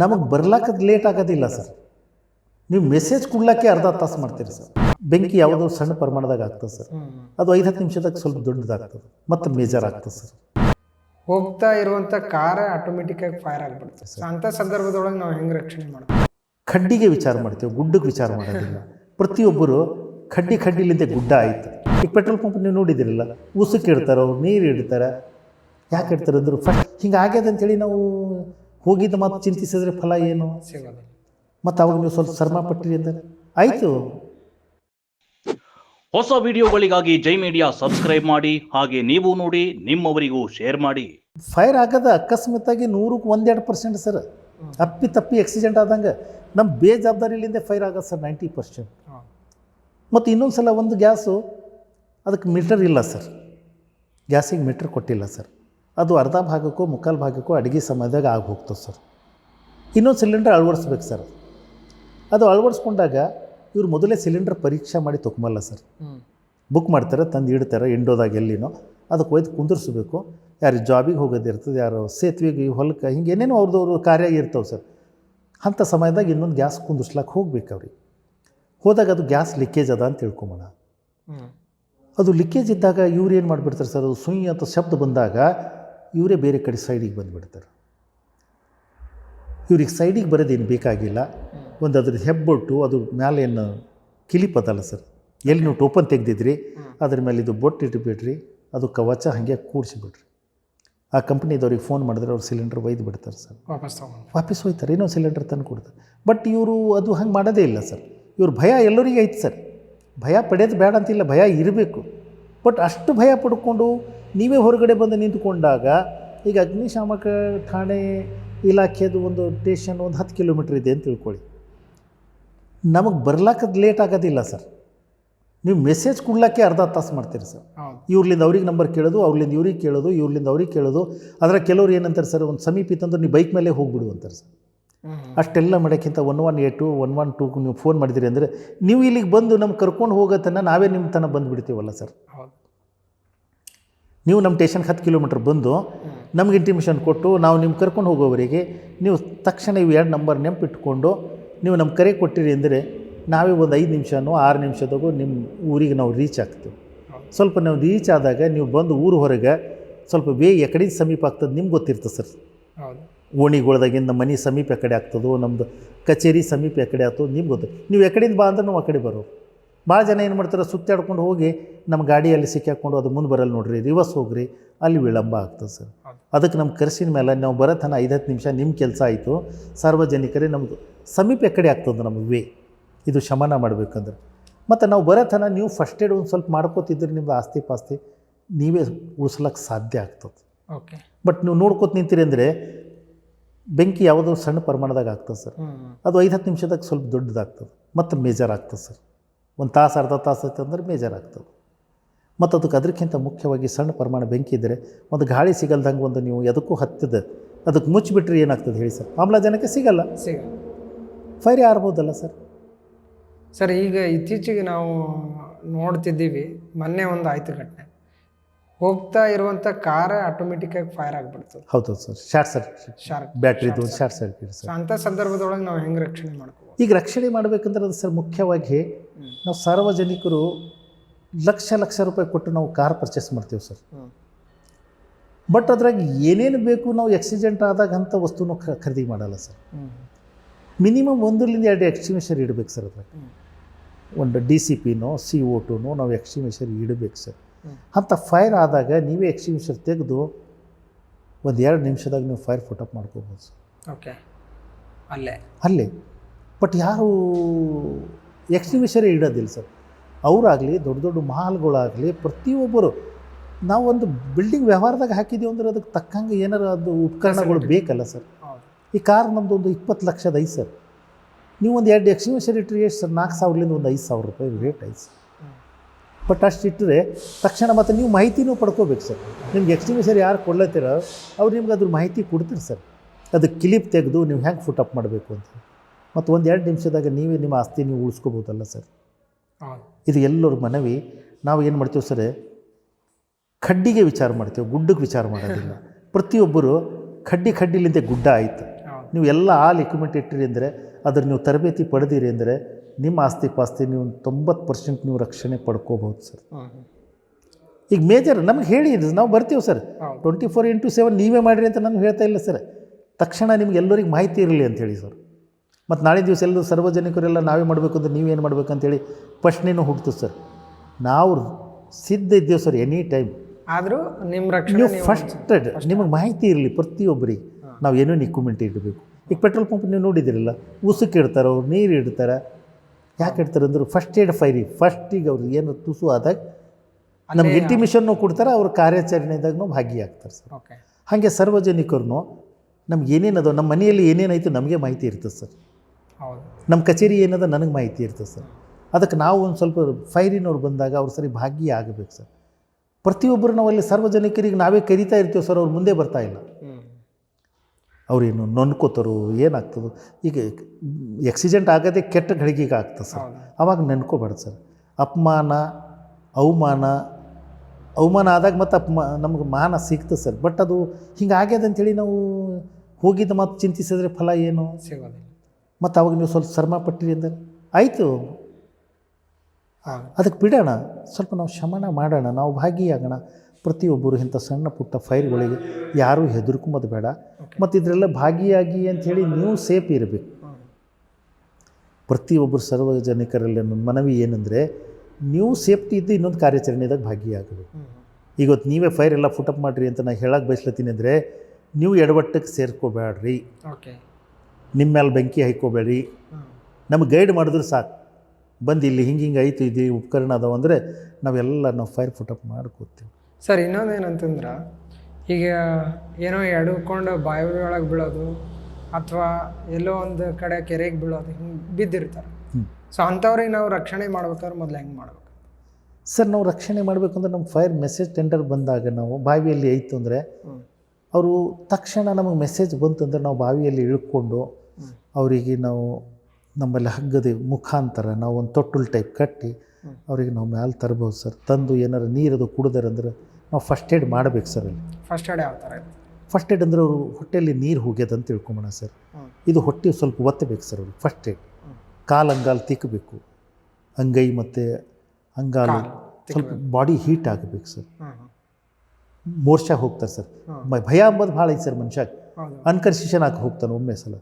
ನಮಗೆ ಬರ್ಲಾಕದ್ ಲೇಟ್ ಆಗೋದಿಲ್ಲ ಸರ್ ನೀವು ಮೆಸೇಜ್ ಕೊಡ್ಲಿಕ್ಕೆ ಅರ್ಧ ತಾಸು ಮಾಡ್ತೀರಿ ಸರ್ ಬೆಂಕಿ ಯಾವುದೋ ಸಣ್ಣ ಪ್ರಮಾಣದಾಗ ಆಗ್ತದೆ ಸರ್ ಅದು ಐದು ಹತ್ತು ನಿಮಿಷದಾಗ ಸ್ವಲ್ಪ ದೊಡ್ಡದಾಗ್ತದೆ. ಮತ್ತು ಮೇಜರ್ ಆಗ್ತದೆ ಸರ್ ಹೋಗ್ತಾ ಇರುವಂಥ ಕಾರ ಆಟೋಮೆಟಿಕ್ಕಾಗಿ ಫೈರ್ ಆಗಿಬಿಡ್ತದೆ ಸರ್ ಅಂಥ ಸಂದರ್ಭದೊಳಗೆ ನಾವು ಹೆಂಗೆ ರಕ್ಷಣೆ ಮಾಡ್ತೀವಿ? ಖಡ್ಡಿಗೆ ವಿಚಾರ ಮಾಡ್ತೀವಿ ಗುಡ್ಡಕ್ಕೆ ವಿಚಾರ ಮಾಡೋದಿಲ್ಲ. ಪ್ರತಿಯೊಬ್ಬರು ಖಡ್ಡಿ ಖಡ್ಡಿಲಿಂದ ಗುಡ್ಡ ಆಯಿತು. ಈಗ ಪೆಟ್ರೋಲ್ ಪಂಪ್ ನೀವು ನೋಡಿದಿರಲ್ಲ ಉಸುಕ್ಕೆ ಇಡ್ತಾರೆ ನೀರು ಇಡ್ತಾರೆ ಯಾಕೆ ಇಡ್ತಾರೆ ಅಂದರು ಫಸ್ಟ್ ಹಿಂಗೆ ಆಗ್ಯದಂತೇಳಿ ನಾವು ಹೋಗಿದ್ದು ಮತ್ತು ಚಿಂತಿಸಿದ್ರೆ ಫಲ ಏನು? ಸಿಗೋದಿಲ್ಲ ಮತ್ತು ಅವಾಗ ನೀವು ಸ್ವಲ್ಪ ಶ್ರಮ ಪಟ್ಟಿರಿ ಅಂತ ಆಯಿತು. ಹೊಸ ವಿಡಿಯೋಗಳಿಗಾಗಿ ಜೈ ಮೀಡಿಯಾ ಸಬ್ಸ್ಕ್ರೈಬ್ ಮಾಡಿ ಹಾಗೆ ನೀವು ನೋಡಿ ನಿಮ್ಮವರಿಗೂ ಶೇರ್ ಮಾಡಿ. ಫೈರ್ ಆಗದ ಅಕಸ್ಮಾತಾಗಿ ನೂರಕ್ಕೆ ಒಂದೆರಡು ಪರ್ಸೆಂಟ್ ಸರ್ ಅಪ್ಪಿ ತಪ್ಪಿ ಆಕ್ಸಿಡೆಂಟ್ ಆದಂಗೆ ನಮ್ಮ ಬೇಜವಾಬ್ದಾರಿಲಿಂದ ಫೈರ್ ಆಗೋದು ಸರ್ ನೈಂಟಿ ಪರ್ಸೆಂಟ್. ಮತ್ತು ಇನ್ನೊಂದು ಸಲ ಒಂದು ಗ್ಯಾಸು ಅದಕ್ಕೆ ಮೀಟರ್ ಇಲ್ಲ ಸರ್ ಗ್ಯಾಸಿಗೆ ಮೀಟರ್ ಕೊಟ್ಟಿಲ್ಲ ಸರ್ ಅದು ಅರ್ಧ ಭಾಗಕ್ಕೂ ಮುಕ್ಕಾಲು ಭಾಗಕ್ಕೂ ಅಡುಗೆ ಸಮಯದಾಗ ಆಗಿ ಹೋಗ್ತದೆ ಸರ್. ಇನ್ನೊಂದು ಸಿಲಿಂಡರ್ ಅಳವಡಿಸ್ಬೇಕು ಸರ್. ಅದು ಅಳವಡಿಸ್ಕೊಂಡಾಗ ಇವ್ರು ಮೊದಲೇ ಸಿಲಿಂಡರ್ ಪರೀಕ್ಷೆ ಮಾಡಿ ತೊಗೊಂಬಲ್ಲ ಸರ್. ಬುಕ್ ಮಾಡ್ತಾರೆ ತಂದು ಇಡ್ತಾರೆ ಎಂಡೋದಾಗ ಎಲ್ಲಿನೋ. ಅದಕ್ಕೆ ಒಯ್ದು ಕುಂದಿರ್ಸ್ಬೇಕು. ಯಾರು ಜಾಬಿಗೆ ಹೋಗೋದಿರ್ತದೆ ಯಾರು ಸೇತುವೆಗೆ ಹೊಲಕ್ಕೆ ಹಿಂಗೆ ಏನೇನೋ ಅವ್ರದ್ದು ಕಾರ್ಯ ಇರ್ತವೆ ಸರ್. ಅಂಥ ಸಮಯದಾಗ ಇನ್ನೊಂದು ಗ್ಯಾಸ್ ಕುಂದಿರ್ಸ್ಲಕ್ಕೆ ಹೋಗ್ಬೇಕು ಅವ್ರಿಗೆ. ಹೋದಾಗ ಅದು ಗ್ಯಾಸ್ ಲೀಕೇಜ್ ಅದ ಅಂತ ತಿಳ್ಕೊಂಬೋಣ. ಅದು ಲೀಕೇಜ್ ಇದ್ದಾಗ ಇವ್ರು ಏನು ಮಾಡಿಬಿಡ್ತಾರೆ ಸರ್ ಅದು ಸುಯ್ ಅಂತ ಶಬ್ದ ಬಂದಾಗ ಇವರೇ ಬೇರೆ ಕಡೆ ಸೈಡಿಗೆ ಬಂದುಬಿಡ್ತಾರೆ. ಇವ್ರಿಗೆ ಸೈಡಿಗೆ ಬರೋದೇನು ಬೇಕಾಗಿಲ್ಲ. ಒಂದು ಅದ್ರ ಹೆಬ್ಬೊಟ್ಟು ಅದು ಮೇಲೆ ಏನು ಕಿಲಿಪದಲ್ಲ ಸರ್. ಎಲ್ಲಿ ನೀವು ಟೋಪನ್ ತೆಗೆದಿದ್ರಿ ಅದ್ರ ಮೇಲೆ ಇದು ಬೊಟ್ಟು ಅದು ಕವಚ ಹಾಗೆ ಕೂಡಿಸಿಬಿಡ್ರಿ ಆ ಕಂಪ್ನಿದವ್ರಿಗೆ ಫೋನ್ ಮಾಡಿದ್ರೆ ಅವ್ರು ಸಿಲಿಂಡರ್ ಒಯ್ದು ಬಿಡ್ತಾರೆ ಸರ್. ವಾಪಸ್ ವಾಪಸ್ ಹೋಯ್ತಾರೆ ಇನ್ನೊಂದು ಸಿಲಿಂಡರ್ ತಂದು ಕೊಡ್ತಾರೆ. ಬಟ್ ಇವರು ಅದು ಹಂಗೆ ಮಾಡೋದೇ ಇಲ್ಲ ಸರ್. ಇವ್ರ ಭಯ ಎಲ್ಲರಿಗೂ ಐತೆ ಸರ್. ಭಯ ಪಡೆಯೋದು ಬೇಡ ಅಂತಿಲ್ಲ ಭಯ ಇರಬೇಕು. ಬಟ್ ಅಷ್ಟು ಭಯ ಪಡ್ಕೊಂಡು ನೀವೇ ಹೊರಗಡೆ ಬಂದು ನಿಂತುಕೊಂಡಾಗ ಈಗ ಅಗ್ನಿಶಾಮಕ ಠಾಣೆ ಇಲಾಖೆದು ಒಂದು ಸ್ಟೇಷನ್ ಒಂದು ಹತ್ತು ಕಿಲೋಮೀಟ್ರ್ ಇದೆ ಅಂತ ತಿಳ್ಕೊಳ್ಳಿ. ನಮಗೆ ಬರ್ಲಾಕದ್ ಲೇಟ್ ಆಗೋದಿಲ್ಲ ಸರ್. ನೀವು ಮೆಸೇಜ್ ಕೊಡ್ಲಿಕ್ಕೆ ಅರ್ಧ ತಾಸು ಮಾಡ್ತೀರಿ ಸರ್. ಇವ್ರಲ್ಲಿಂದ ಇವ್ರಲಿಂದ ಅವ್ರಿಗೆ ನಂಬರ್ ಕೇಳೋದು ಅವ್ರಲ್ಲಿಂದ ಇವ್ರಿಗೆ ಕೇಳೋದು ಇವ್ರಲ್ಲಿಂದ ಅವ್ರಿಗೆ ಕೇಳೋದು. ಅದರ ಕೆಲವ್ರು ಏನಂತಾರೆ ಸರ್ ಒಂದು ಸಮೀಪ ಇತ್ತಂದ್ರೆ ನೀವು ಬೈಕ್ ಮೇಲೆ ಹೋಗ್ಬಿಡು ಅಂತಾರೆ ಸರ್. ಅಷ್ಟೆಲ್ಲ ಮಾಡೋಕ್ಕಿಂತ one one eight one one two ನೀವು ಫೋನ್ ಮಾಡಿದಿರಿ ಅಂದರೆ ನೀವು ಇಲ್ಲಿಗೆ ಬಂದು ನಮ್ಗೆ ಕರ್ಕೊಂಡು ಹೋಗೋತನ ನಾವೇ ನಿಮ್ಮ ತನಕ ಬಂದುಬಿಡ್ತೀವಲ್ಲ ಸರ್. ನೀವು ನಮ್ಮ ಸ್ಟೇಷನ್ಗೆ ಹತ್ತು ಕಿಲೋಮೀಟ್ರ್ ಬಂದು ನಮ್ಗೆ ಇಂಟಿಮೇಷನ್ ಕೊಟ್ಟು ನಾವು ನಿಮ್ಮ ಕರ್ಕೊಂಡು ಹೋಗೋವರಿಗೆ ನೀವು ತಕ್ಷಣ ಇವು ಎರಡು ನಂಬರ್ ನೆನಪಿಟ್ಕೊಂಡು ನೀವು ನಮ್ಮ ಕರೆ ಕೊಟ್ಟಿರಿ ಅಂದರೆ ನಾವೇ ಒಂದು ಐದು ನಿಮಿಷನೋ ಆರು ನಿಮಿಷದಾಗೂ ನಿಮ್ಮ ಊರಿಗೆ ನಾವು ರೀಚ್ ಆಗ್ತೀವಿ. ಸ್ವಲ್ಪ ನಾವು ರೀಚ್ ಆದಾಗ ನೀವು ಬಂದು ಊರು ಹೊರಗೆ ಸ್ವಲ್ಪ ಬೇಗ ಎಕಡೆ ಸಮೀಪ ಆಗ್ತದೆ ನಿಮ್ಗೆ ಗೊತ್ತಿರ್ತದೆ ಸರ್. ಓಣಿಗೊಳದಾಗಿಂದ ಮನೆ ಸಮೀಪ ಎಕಡೆ ಕಡೆ ಆಗ್ತದೋ ನಮ್ಮದು ಕಚೇರಿ ಸಮೀಪ ಎಕಡೆ ಕಡೆ ಆಗ್ತದೋ ನಿಮ್ಗೆ ಗೊತ್ತು. ನೀವು ಎಕಡೆಯಿಂದ ಬಾ ಅಂದ್ರೆ ನಾವು ಆ ಕಡೆ ಬರೋ ಭಾಳ ಜನ ಏನು ಮಾಡ್ತಾರೆ ಸುತ್ತಾಡ್ಕೊಂಡು ಹೋಗಿ ನಮ್ಮ ಗಾಡಿಯಲ್ಲಿ ಸಿಕ್ಕಾಕೊಂಡು ಅದು ಮುಂದೆ ಬರಲ್ಲ ನೋಡಿರಿ ರಿವರ್ಸ್ ಹೋಗ್ರಿ ಅಲ್ಲಿ ವಿಳಂಬ ಆಗ್ತದೆ ಸರ್. ಅದಕ್ಕೆ ನಮ್ಮ ಕರ್ಸಿನ ಮೇಲೆ ನಾವು ಬರೋ ತನ ಐದು ಹತ್ತು ನಿಮಿಷ ನಿಮ್ಮ ಕೆಲಸ ಆಯಿತು ಸಾರ್ವಜನಿಕರೇ ನಮ್ಮದು ಸಮೀಪ ಕಡೆ ಆಗ್ತದೆ ನಮಗೆ ವೇ ಇದು ಶಮನ ಮಾಡಬೇಕಂದ್ರೆ. ಮತ್ತು ನಾವು ಬರೋ ತನ ನೀವು ಫಸ್ಟ್ ಏಡ್ ಒಂದು ಸ್ವಲ್ಪ ಮಾಡ್ಕೋತಿದ್ರೆ ನಿಮ್ಮದು ಆಸ್ತಿ ಪಾಸ್ತಿ ನೀವೇ ಉಳಿಸ್ಲಕ್ಕೆ ಸಾಧ್ಯ ಆಗ್ತದೆ. ಓಕೆ ಬಟ್ ನೀವು ನೋಡ್ಕೋತ ನಿಂತೀರಿ ಅಂದರೆ ಬೆಂಕಿ ಯಾವುದೋ ಸಣ್ಣ ಪ್ರಮಾಣದಾಗ ಆಗ್ತದೆ ಸರ್. ಅದು ಐದು ಹತ್ತು ನಿಮಿಷದಾಗ ಸ್ವಲ್ಪ ದೊಡ್ಡದಾಗ್ತದೆ ಮತ್ತು ಮೇಜರ್ ಆಗ್ತದೆ ಸರ್. ಒಂದು ತಾಸು ಅರ್ಧ ತಾಸು ಆಯ್ತು ಅಂದ್ರೆ ಬೇಜಾರಾಗ್ತದೆ. ಆಗ್ತದೆ ಮತ್ತು ಅದಕ್ಕೆ ಅದಕ್ಕಿಂತ ಮುಖ್ಯವಾಗಿ ಸಣ್ಣ ಪ್ರಮಾಣ ಬೆಂಕಿ ಇದ್ದರೆ ಒಂದು ಗಾಳಿ ಸಿಗಲ್ದಂಗೆ ಒಂದು ನೀವು ಎದಕ್ಕೂ ಹತ್ತಿದ ಅದಕ್ಕೆ ಮುಚ್ಚಿಬಿಟ್ರೆ ಏನಾಗ್ತದೆ ಹೇಳಿ ಸರ್? ಆಮ್ಲಜನಕ ಸಿಗಲ್ಲ. ಸಿಗಲ್ಲ. Fire ಆರ್ಬೋದಲ್ಲ sir? ಸರ್ ಈಗ ಇತ್ತೀಚೆಗೆ ನಾವು ನೋಡ್ತಿದ್ದೀವಿ ಮೊನ್ನೆ ಒಂದು ಆಯ್ತು ಘಟನೆ. ಹೋಗ್ತಾ ಇರುವಂತ ಕಾರ ಆಟೋಮೆಟಿಕ್ ಆಗಿ ಫೈರ್ ಆಗಿಬಿಡ್ತದೆ. ಹೌದು ಸರ್. ಶಾರ್ಟ್ ಸರ್ಕ್ಯೂಟ್ ಶಾರ್ಟ್ ಬ್ಯಾಟ್ರಿದು ಶಾರ್ಟ್ ಸರ್ಕ್ಯೂಟ್ ಸರ್ ಅಂಥ ಸಂದರ್ಭದೊಳಗೆ ನಾವು ಹೆಂಗೆ ರಕ್ಷಣೆ ಮಾಡ್ಕೋಬೋದು? ಈಗ ರಕ್ಷಣೆ ಮಾಡಬೇಕಂದ್ರೆ ಅದು ಸರ್ ಮುಖ್ಯವಾಗಿ ನಾವು ಸಾರ್ವಜನಿಕರು ಲಕ್ಷ ಲಕ್ಷ ರೂಪಾಯಿ ಕೊಟ್ಟು ನಾವು ಕಾರ್ ಪರ್ಚೇಸ್ ಮಾಡ್ತೀವಿ ಸರ್. ಬಟ್ ಅದ್ರಾಗ ಏನೇನು ಬೇಕು ನಾವು ಆಕ್ಸಿಡೆಂಟ್ ಆದಾಗ ಅಂಥ ವಸ್ತುನೂ ಖರೀದಿ ಮಾಡಲ್ಲ ಸರ್. ಮಿನಿಮಮ್ ಒಂದರಿಂದ ಎರಡು ಎಕ್ಸ್ಟಿಮಿಷರ್ ಇಡಬೇಕು ಸರ್ ಅದ್ರಾಗ. ಒಂದು ಡಿ ಸಿ ಪಿನೋ ಸಿ ಓ ಟುನೋ ನಾವು ಎಕ್ಸ್ಟಿಮಿಷರ್ ಇಡಬೇಕು ಸರ್. ಅಂಥ ಫೈರ್ ಆದಾಗ ನೀವೇ ಎಕ್ಸ್ಟಿಮಿಷರ್ ತೆಗೆದು ಒಂದು ಎರಡು ನಿಮಿಷದಾಗ ನೀವು ಫೈರ್ ಫುಟಪ್ ಮಾಡ್ಕೋಬೋದು ಸರ್. ಓಕೆ. ಅಲ್ಲೇ. ಅಲ್ಲೇ. ಬಟ್ ಯಾರು ಎಕ್ಸ್ಟಿಮಿಷರೇ ಇಡೋದಿಲ್ಲ ಸರ್. ಅವರಾಗಲಿ ದೊಡ್ಡ ದೊಡ್ಡ ಮಾಲ್ಗಳಾಗಲಿ ಪ್ರತಿಯೊಬ್ಬರು ನಾವು ಒಂದು ಬಿಲ್ಡಿಂಗ್ ವ್ಯವಹಾರದಾಗ ಹಾಕಿದ್ದೀವಿ ಅಂದ್ರೆ ಅದಕ್ಕೆ ತಕ್ಕಂಗೆ ಏನಾರು ಅದು ಉಪಕರಣಗಳು ಬೇಕಲ್ಲ ಸರ್. ಈ ಕಾರ್ ನಮ್ಮದು ಒಂದು ಇಪ್ಪತ್ತು ಲಕ್ಷದ ಐದು ಸರ್. ನೀವು ಒಂದು ಎರಡು ಎಕ್ಸ್ಟಿಮಿಷರ್ ಇಟ್ಟರೆ ಎಷ್ಟು ಸರ್? ನಾಲ್ಕು ಸಾವಿರಲಿಂದ ಒಂದು ಐದು ಸಾವಿರ ರೂಪಾಯಿ ರೇಟ್ ಐತೆ ಸರ್. ಬಟ್ ಅಷ್ಟು ಇಟ್ಟರೆ ತಕ್ಷಣ ಮತ್ತು ನೀವು ಮಾಹಿತಿನೂ ಪಡ್ಕೋಬೇಕು ಸರ್. ನಿಮ್ಗೆ ಎಕ್ಸ್ಟಿಮೇಷನ್ ಯಾರು ಕೊಡ್ಲತ್ತೀರ ಅವ್ರು ನಿಮ್ಗೆ ಅದ್ರ ಮಾಹಿತಿ ಕೊಡ್ತೀರಿ ಸರ್. ಅದು ಕ್ಲಿಪ್ ತೆಗೆದು ನೀವು ಹೆಂಗೆ ಫುಟಪ್ ಮಾಡಬೇಕು ಅಂತ. ಮತ್ತು ಒಂದು ಎರಡು ನಿಮಿಷದಾಗ ನೀವೇ ನಿಮ್ಮ ಆಸ್ತಿ ನೀವು ಉಳಿಸ್ಕೋಬೋದಲ್ಲ ಸರ್. ಇದು ಎಲ್ಲರ ಮನವಿ. ನಾವು ಏನು ಮಾಡ್ತೀವಿ ಸರ್ ಖಡ್ಡಿಗೆ ವಿಚಾರ ಮಾಡ್ತೀವಿ ಗುಡ್ಡಕ್ಕೆ ವಿಚಾರ ಮಾಡೋದಿಲ್ಲ. ಪ್ರತಿಯೊಬ್ಬರು ಖಡ್ಡಿ ಖಡ್ಡಿಲಿಂದ ಗುಡ್ಡ ಆಯಿತು. ನೀವು ಎಲ್ಲ ಆಲ್ ಎಕ್ವಿಪ್ಮೆಂಟ್ ಇಟ್ಟಿರಿ ಅಂದರೆ ಅದ್ರ ನೀವು ತರಬೇತಿ ಪಡೆದಿರಿ ಅಂದರೆ ನಿಮ್ಮ ಆಸ್ತಿ ಪಾಸ್ತಿ ನೀವು ತೊಂಬತ್ತು ಪರ್ಸೆಂಟ್ ನೀವು ರಕ್ಷಣೆ ಪಡ್ಕೋಬಹುದು ಸರ್. ಈಗ ಮೇಜರ್ ನಮ್ಗೆ ಹೇಳಿ ನಾವು ಬರ್ತೀವಿ sir. Twenty four into seven ನೀವೇ ಮಾಡಿರಿ ಅಂತ ನಾನು ಹೇಳ್ತಾ ಇಲ್ಲ ಸರ್. ತಕ್ಷಣ ನಿಮ್ಗೆ ಎಲ್ಲರಿಗೆ ಮಾಹಿತಿ ಇರಲಿ ಅಂತೇಳಿ ಸರ್. ಮತ್ತು ನಾಳೆ ದಿವಸ ಎಲ್ಲರೂ ಸಾರ್ವಜನಿಕರೆಲ್ಲ ನಾವೇ ಮಾಡಬೇಕು ಅಂದರೆ ನೀವೇನು ಮಾಡ್ಬೇಕು ಅಂತೇಳಿ ಪ್ರಶ್ನೆನೂ ಹುಡ್ತು ಸರ್. ನಾವು ಸಿದ್ಧ ಇದ್ದೇವೆ ಸರ್ ಎನಿ ಟೈಮ್. ಆದರೂ ನಿಮ್ಮ ರಕ್ಷಣೆ ನೀವು ಫಸ್ಟ್ ನಿಮಗೆ ಮಾಹಿತಿ ಇರಲಿ ಪ್ರತಿಯೊಬ್ಬರಿಗೆ. ನಾವು ಏನೇನು ಇಕ್ವಿಪ್ಮೆಂಟ್ ಇಡಬೇಕು. ಈಗ ಪೆಟ್ರೋಲ್ ಪಂಪ್ ನೀವು ನೋಡಿದಿರಲ್ಲ ಅವ್ರು ನೀರು ಇಡ್ತಾರೆ ಯಾಕೆ ಇಡ್ತಾರೆ ಅಂದ್ರೆ ಫಸ್ಟ್ ಏಡ್ ಫೈರಿ ಫಸ್ಟಿಗೆ ಅವ್ರು ಏನು ತುಸು ಆದಾಗ ನಮ್ಗೆ ಇಂಟಿಮಿಷನ್ನು ಕೊಡ್ತಾರೆ ಅವ್ರ ಕಾರ್ಯಾಚರಣೆದಾಗೂ ಭಾಗಿಯಾಗ್ತಾರೆ ಸರ್. ಓಕೆ ಹಾಗೆ ಸಾರ್ವಜನಿಕರು ನಮ್ಗೆ ಏನೇನದು ನಮ್ಮ ಮನೆಯಲ್ಲಿ ಏನೇನಾಯಿತು ನಮಗೆ ಮಾಹಿತಿ ಇರ್ತದೆ ಸರ್. ಹೌದು. ನಮ್ಮ ಕಚೇರಿ ಏನದ ನನಗೆ ಮಾಹಿತಿ ಇರ್ತದೆ ಸರ್. ಅದಕ್ಕೆ ನಾವು ಒಂದು ಸ್ವಲ್ಪ ಫೈರಿನವ್ರು ಬಂದಾಗ ಅವ್ರು ಸರಿ ಭಾಗಿಯಾಗಬೇಕು ಸರ್. ಪ್ರತಿಯೊಬ್ಬರು ನಾವಲ್ಲಿ ಸಾರ್ವಜನಿಕರಿಗೆ ನಾವೇ ಕರಿತಾ ಇರ್ತೀವಿ ಸರ್ ಅವ್ರು ಮುಂದೆ ಬರ್ತಾ ಇಲ್ಲ. ಅವ್ರೇನು ನೊನ್ಕೋತಾರೋ ಏನಾಗ್ತದೋ. ಈಗ ಎಕ್ಸಿಡೆಂಟ್ ಆಗೋದೇ ಕೆಟ್ಟ ಘಳಿಗೆಗೆ ಆಗ್ತದೆ ಸರ್. ಆವಾಗ ಅವಾಗ ನೆನ್ಕೋಬಾರ್ದು ಸರ್. ಅಪಮಾನ ಅವಮಾನ ಅವಮಾನ ಆದಾಗ ಮತ್ತು ಅಪಮಾ ನಮ್ಗೆ ಮಾನ ಸಿಗ್ತದೆ ಸರ್. ಬಟ್ ಅದು ಹಿಂಗೆ ಆಗ್ಯದ ಅಂಥೇಳಿ ನಾವು ಹೋಗಿದ್ದ ಮತ್ತು ಚಿಂತಿಸಿದ್ರೆ ಫಲ ಏನು? ಸಿಗೋದಿಲ್ಲ. ಮತ್ತು ಅವಾಗ ನೀವು ಸ್ವಲ್ಪ ಶ್ರಮ ಪಟ್ಟಿರಿ ಅಂದರೆ. ಆಯಿತು. ಅದಕ್ಕೆ ಬಿಡೋಣ. ಸ್ವಲ್ಪ ನಾವು ಶಮನ ಮಾಡೋಣ. ನಾವು ಭಾಗಿಯಾಗೋಣ. ಪ್ರತಿಯೊಬ್ಬರು ಇಂಥ ಸಣ್ಣ ಪುಟ್ಟ ಫೈರ್ಗಳಿಗೆ ಯಾರೂ ಹೆದರ್ಕೊಂಬೋದು ಬೇಡ. ಮತ್ತು ಇದರೆಲ್ಲ ಭಾಗಿಯಾಗಿ ಅಂಥೇಳಿ ನೀವು ಸೇಫ್ ಇರಬೇಕು. ಪ್ರತಿಯೊಬ್ಬರು ಸಾರ್ವಜನಿಕರಲ್ಲಿ ನನ್ನ ಮನವಿ ಏನಂದರೆ ನೀವು ಸೇಫ್ಟಿ ಇದ್ದು ಇನ್ನೊಂದು ಕಾರ್ಯಾಚರಣೆದಾಗ ಭಾಗಿಯಾಗಬೇಕು. ಇವತ್ತು ನೀವೇ ಫೈರ್ ಎಲ್ಲ ಫುಟಪ್ ಮಾಡಿರಿ ಅಂತ ನಾನು ಹೇಳಕ್ಕೆ ಬಯಸ್ಲತ್ತೀನಿ ಅಂದರೆ ನೀವು ಎಡವಟ್ಟಕ್ಕೆ ಸೇರ್ಕೋಬೇಡ್ರಿ. ಓಕೆ. ನಿಮ್ಮ ಮೇಲೆ ಬೆಂಕಿ ಹಾಯ್ಕೋಬೇಡ್ರಿ. ಹ್ಮ್ ನಮಗೆ ಗೈಡ್ ಮಾಡಿದ್ರೆ ಸಾಕು. ಬಂದು ಇಲ್ಲಿ ಹಿಂಗೆ ಹಿಂಗೆ ಆಯಿತು ಇದು ಉಪಕರಣ ಅದಾವ ಅಂದರೆ ನಾವೆಲ್ಲ ನಾವು ಫೈರ್ ಫುಟಪ್ ಮಾಡ್ಕೋತೀವಿ. ಸರ್ ಇನ್ನೊಂದೇನಂತಂದ್ರೆ ಈಗ ಏನೋ ಎಡ್ಕೊಂಡು ಬಾವಿ ಒಳಗೆ ಬೀಳೋದು ಅಥವಾ ಎಲ್ಲೋ ಒಂದು ಕಡೆ ಕೆರೆಗೆ ಬೀಳೋದು ಹಿಂಗೆ ಬಿದ್ದಿರ್ತಾರೆ. ಸೊ ಅಂಥವ್ರಿಗೆ ನಾವು ರಕ್ಷಣೆ ಮಾಡ್ಬೇಕಾದ್ರೆ ಮೊದಲು ಹೆಂಗೆ ಮಾಡ್ಬೇಕು? ಸರ್ ನಾವು ರಕ್ಷಣೆ ಮಾಡಬೇಕು ಅಂದ್ರೆ ನಮ್ಮ ಫೈರ್ ಮೆಸೇಜ್ ಟೆಂಡರ್ ಬಂದಾಗ ನಾವು ಬಾವಿಯಲ್ಲಿ ಐತು ಅಂದರೆ ಅವರು ತಕ್ಷಣ ನಮಗೆ ಮೆಸೇಜ್ ಬಂತಂದ್ರೆ ನಾವು ಬಾವಿಯಲ್ಲಿ ಇಳ್ಕೊಂಡು ಅವರಿಗೆ ನಾವು ನಮ್ಮಲ್ಲಿ ಹಗ್ಗದ ಮುಖಾಂತರ ನಾವು ಒಂದು ತೊಟ್ಟುಲ್ ಟೈಪ್ ಕಟ್ಟಿ. ಅವರಿಗೆ ನಾವು ಮ್ಯಾಲೆ ತರ್ಬೋದು ಸರ್. ತಂದು ಏನಾರು ನೀರದು ಕುಡ್ದಾರಂದ್ರೆ ನಾವು ಫಸ್ಟ್ ಏಡ್ ಮಾಡಬೇಕು ಸರ್ ಅಲ್ಲಿ. ಫಸ್ಟ್ ಏಡ್ ಯಾವ ಥರ ಫಸ್ಟ್ ಏಡ್ ಅಂದ್ರೆ ಅವರು ಹೊಟ್ಟೆಯಲ್ಲಿ ನೀರು ಹೋಗ್ಯದ ಅಂತ ತಿಳ್ಕೊಂಬೋಣ ಸರ್ ಇದು ಹೊಟ್ಟೆ ಸ್ವಲ್ಪ ಒತ್ತಬೇಕು ಸರ್ ಅವ್ರಿಗೆ ಫಸ್ಟ್ ಏಡ್. ಕಾಲು ಅಂಗಾಲು ತಿಕ್ಕಬೇಕು ಅಂಗೈ ಮತ್ತು ಅಂಗಾಲು ಸ್ವಲ್ಪ ಬಾಡಿ ಹೀಟ್ ಆಗಬೇಕು ಸರ್ ಮೋರ್ಷ. ಹೋಗ್ತಾರೆ ಸರ್. ಭಯ ಅಂಬೋದು ಭಾಳ ಐತೆ ಸರ್ ಮನುಷ್ಯ. ಅನ್ಕನ್ಸಿಷನ್ ಆಗಿ ಹೋಗ್ತಾನೆ ಒಮ್ಮೆ ಸಲ.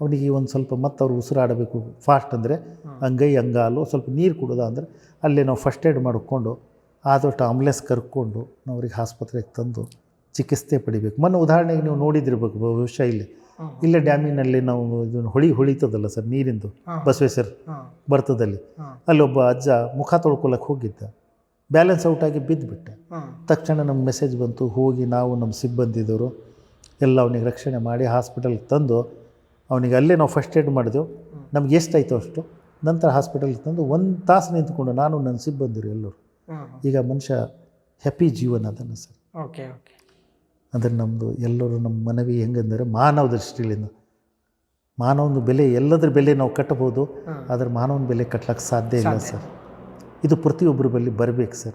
ಅವನಿಗೆ ಒಂದು ಸ್ವಲ್ಪ ಮತ್ತು ಅವ್ರು ಉಸಿರಾಡಬೇಕು ಫಾಸ್ಟ್ ಅಂದರೆ ಅಂಗೈ ಅಂಗಾಲು ಸ್ವಲ್ಪ ನೀರು ಕುಡೋದ ಅಂದರೆ ಅಲ್ಲೇ ನಾವು ಫಸ್ಟ್ ಏಡ್ ಮಾಡಿಕೊಂಡು ಆದಷ್ಟು ಆಂಬುಲೆನ್ಸ್ ಕರ್ಕೊಂಡು ನಾವು ಅವ್ರಿಗೆ ಆಸ್ಪತ್ರೆಗೆ ತಂದು ಚಿಕಿತ್ಸೆ ಪಡಿಬೇಕು. ಮೊನ್ನೆ ಉದಾಹರಣೆಗೆ ನೀವು ನೋಡಿದಿರ್ಬೇಕು ಬಹುಶಃ ಇಲ್ಲಿ. ಇಲ್ಲ ಡ್ಯಾಮಿನಲ್ಲಿ ನಾವು ಇದನ್ನು ಹೊಳಿ ಹೊಳಿತದಲ್ಲ ಸರ್ ನೀರಿಂದು ಬಸವೇಶ್ವರ್ ಬರ್ತದಲ್ಲಿ. ಅಲ್ಲೊಬ್ಬ ಅಜ್ಜ ಮುಖ ತೊಳ್ಕೊಳಕ್ಕೆ ಹೋಗಿದ್ದ. ಬ್ಯಾಲೆನ್ಸ್ ಔಟಾಗಿ ಬಿದ್ದುಬಿಟ್ಟ ತಕ್ಷಣ ನಮ್ಮ ಮೆಸೇಜ್ ಬಂತು ಹೋಗಿ ನಾವು ನಮ್ಮ ಸಿಬ್ಬಂದಿದವರು ಎಲ್ಲ ಅವನಿಗೆ ರಕ್ಷಣೆ ಮಾಡಿ ಹಾಸ್ಪಿಟಲ್ಗೆ ತಂದು ಅವನಿಗೆ ಅಲ್ಲೇ ನಾವು ಫಸ್ಟ್ ಏಡ್ ಮಾಡಿದೆವು. ನಮ್ಗೆ ಎಷ್ಟಾಯಿತು ಅಷ್ಟು? ನಂತರ ಹಾಸ್ಪಿಟಲ್ಗೆ ತಂದು ಒಂದು ತಾಸು ನಿಂತ್ಕೊಂಡು ನಾನು ನನ್ನ ಸಿಬ್ಬಂದಿರು ಎಲ್ಲರೂ. ಈಗ ಮನುಷ್ಯ ಹ್ಯಾಪಿ ಜೀವನ ಅದನ್ನು ಸರ್. ಓಕೆ ಓಕೆ ಅಂದರೆ ನಮ್ಮದು ಎಲ್ಲರೂ ನಮ್ಮ ಮನವಿ ಹೆಂಗಂದರೆ ಮಾನವ ದೃಷ್ಟಿಯಿಂದ ಮಾನವನ ಬೆಲೆ ಎಲ್ಲದರ ಬೆಲೆ ನಾವು ಕಟ್ಟಬಹುದು ಆದರೆ ಮಾನವನ ಬೆಲೆ ಕಟ್ಟಲಿಕ್ಕೆ ಸಾಧ್ಯ ಇಲ್ಲ ಸರ್. ಇದು ಪ್ರತಿಯೊಬ್ಬರ ಬಳಿ ಬರಬೇಕು ಸರ್.